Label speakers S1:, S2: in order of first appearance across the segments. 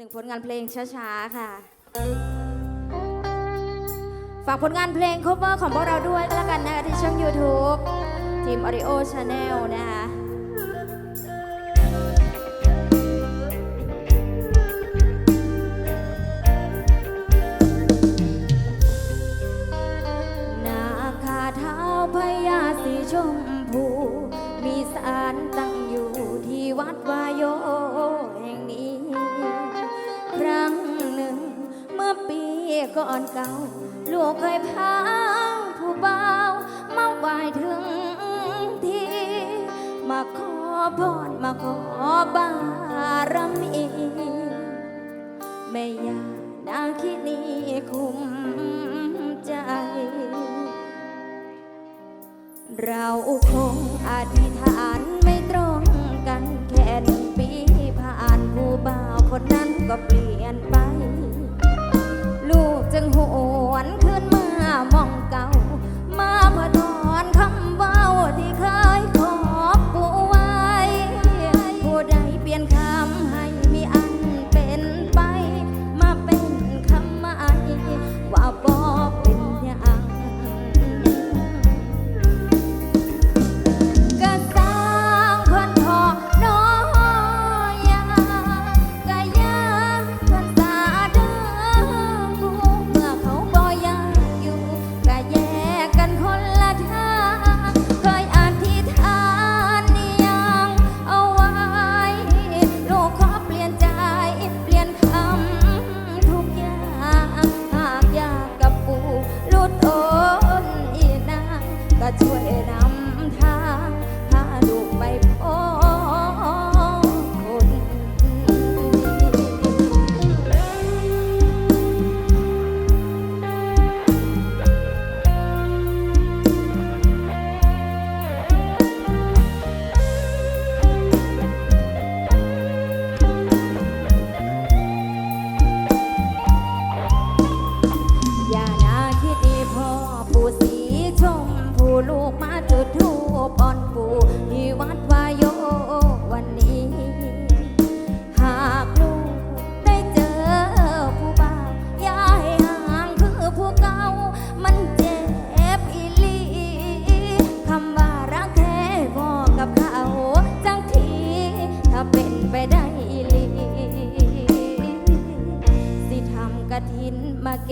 S1: นึ่งผลงานเพลงช้าๆค่ะ ฝากผลงานเพลง cover ของพวกเราด้วยก็แล้วกันนะคะที่ช่อง YouTube ทีม Audio Channel นะคะ ก่อนเก่า ลูกเคยพาผู้เบาวมาไหวถึงที่ มาขอพรมาขอบารมีแม่ยานาคินีคุ้มใจ เราคงอธิษฐานไม่ตรงกันแค่หนึ่งปีผ่านผู้บ่าวคนนั้นก็เปลี่ยนไป จึงหวน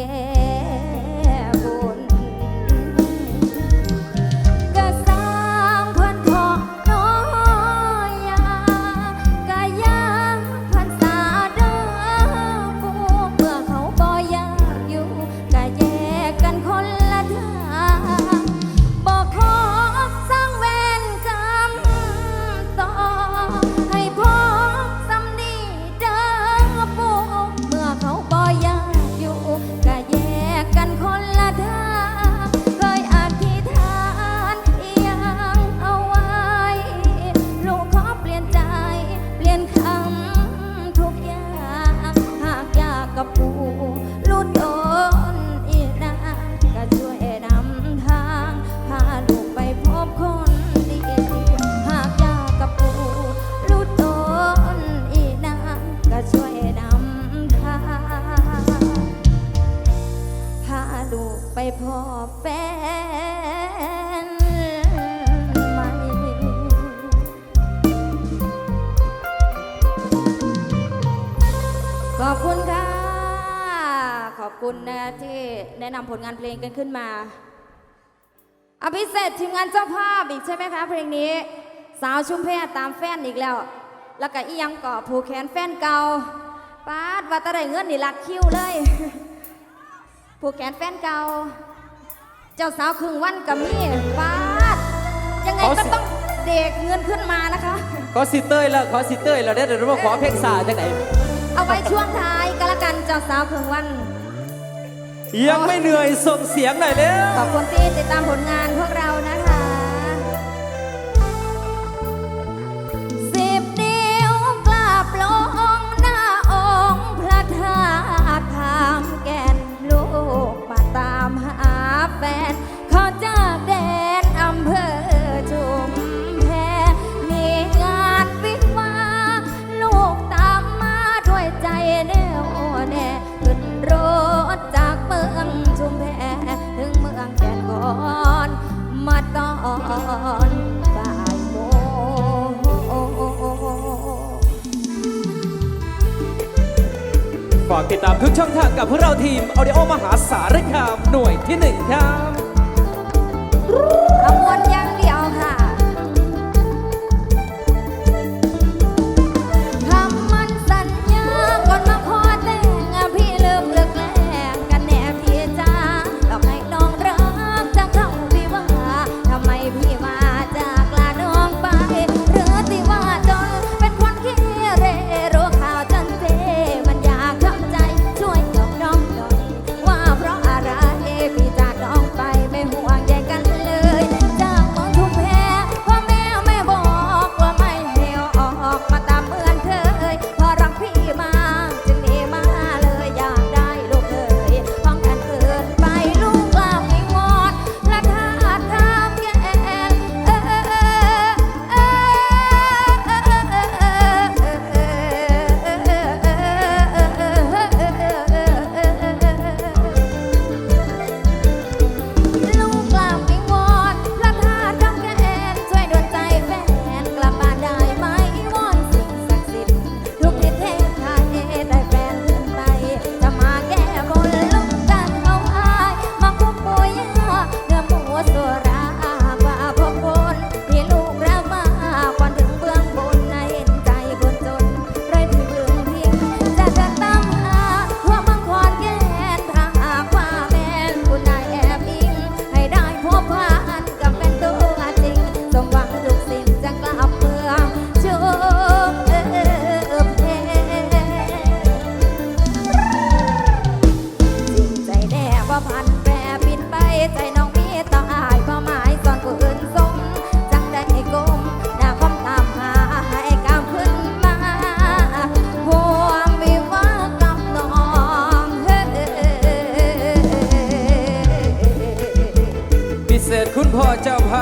S1: น อบคุณนะที่แนะนำผลงานเพลงกันขึ้นมาอภิเศษทีมงานเจ้าภาพอีกใช่ไหมคะ เพลงนี้สาวชุมเพตามแฟนอีกแล้ว แล้วก็อียังเกาะผูกแขนแฟนเก่าป้าดว่าแตะได้เงินนี่ลักคิวเลย ผูกแขนแฟนเก่า เจ้าสาวครึ่งวันกับมี่ป้าดยังไง
S2: เขา
S1: ก็
S2: สิ
S1: ต้องเด็กเงินขึ้นมานะคะ
S2: ขอสิเต้ยแล้วขอสิเต้ยแล้วได้เดี๋ยวมาขอเพลงสาจากไหน
S1: เอาไว้ช่วงท้ายก็แล้วกันเจ้าสาวครึ่งวัน
S2: ยังไม่เหนื่อยส่งเสียงหน่อยเร็ว
S1: ขอบคุณที่ติดตามผลงานพวกเรานะคะ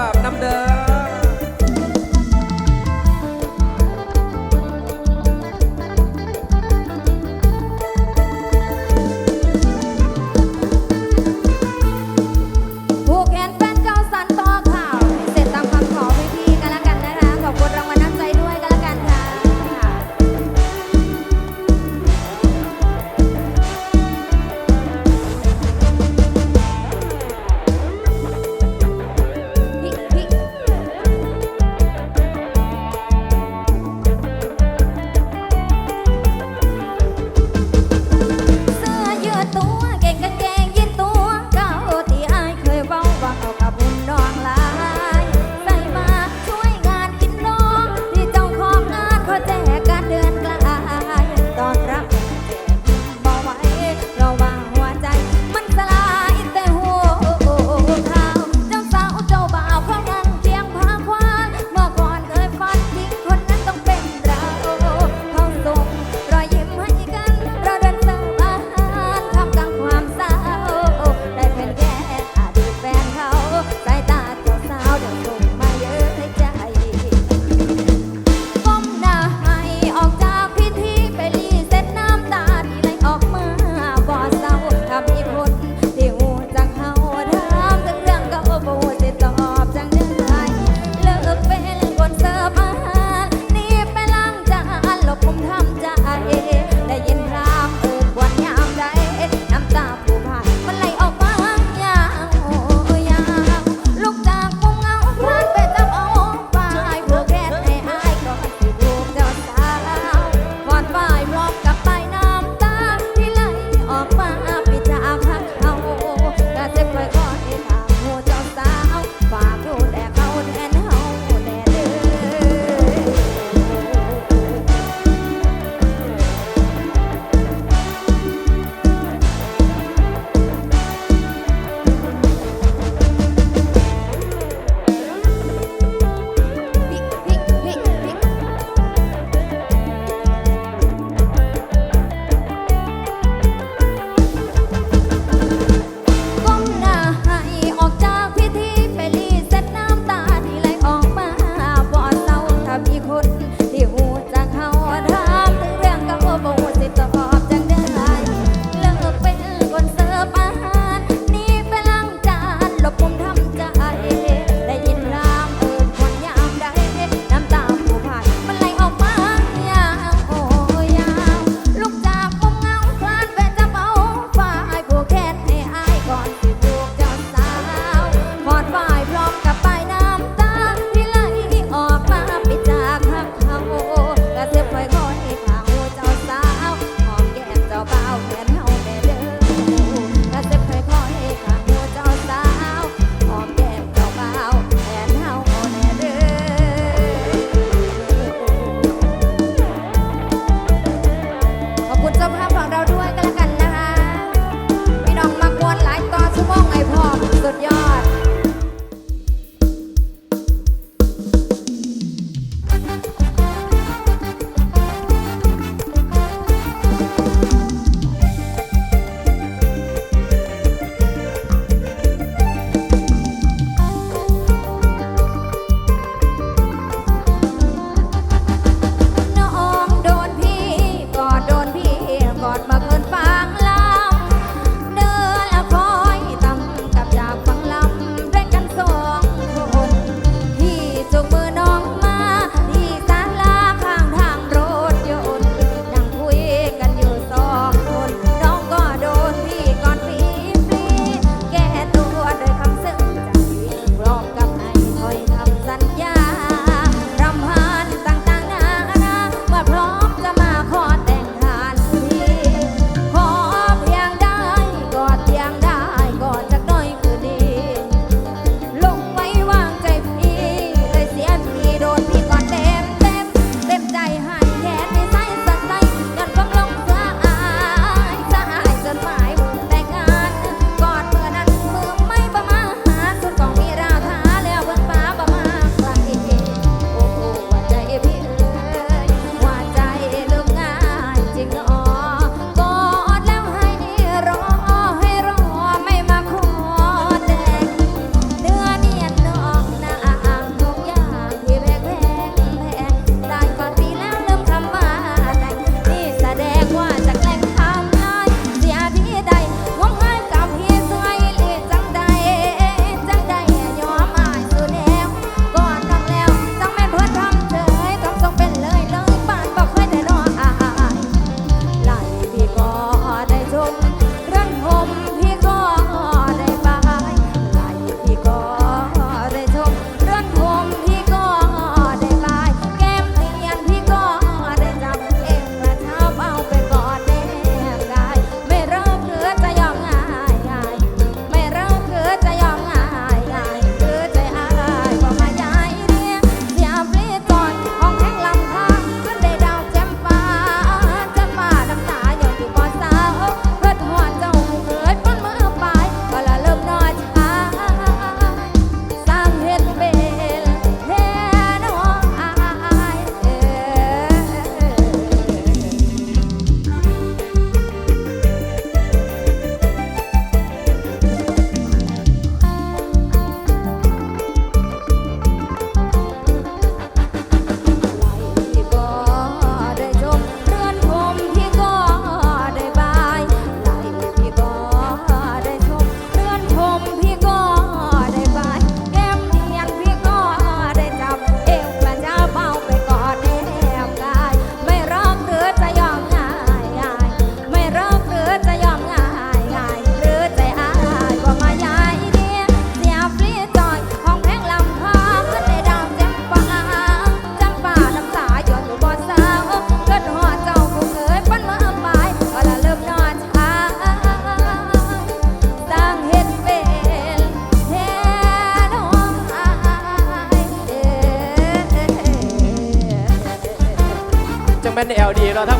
S1: าพน้ำเดิ
S2: ม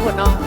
S2: คน
S1: เนาะ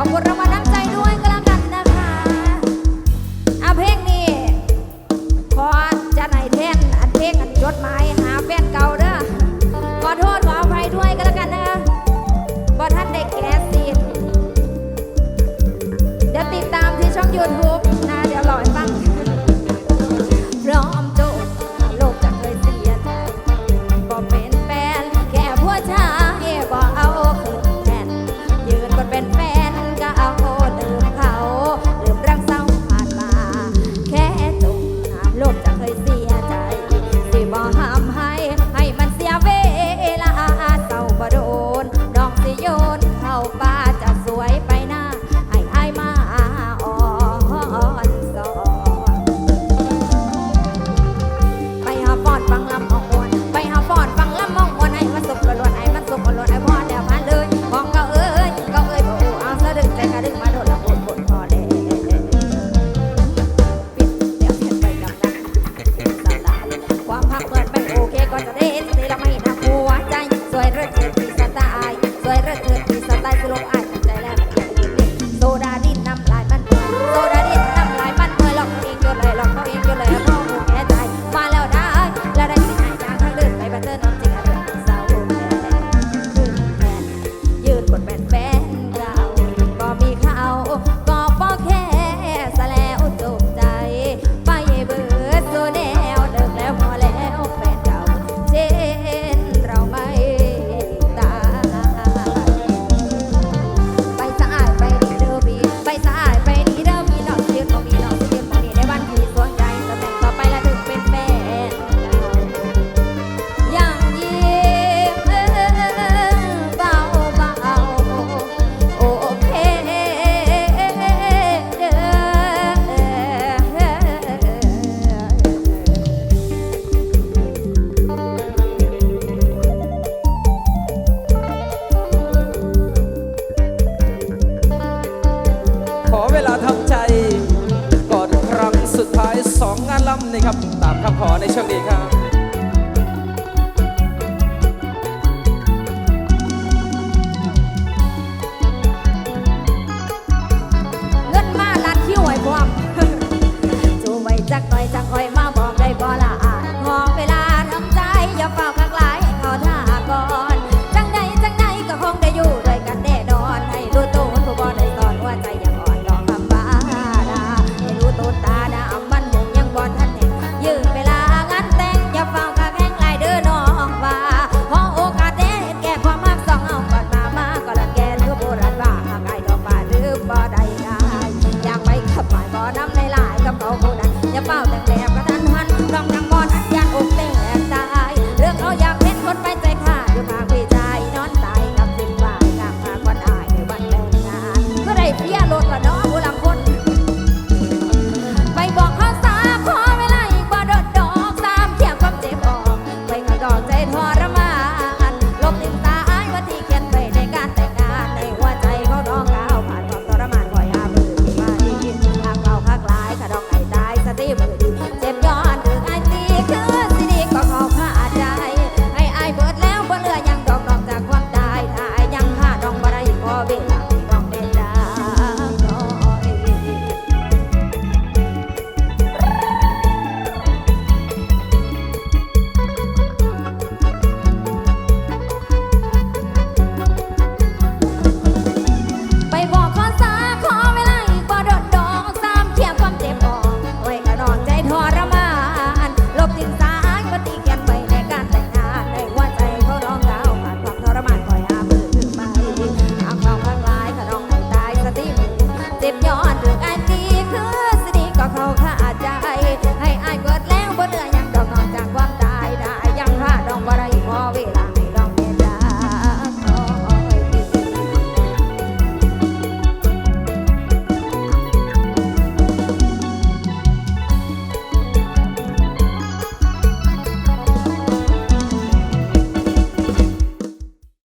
S1: ขอ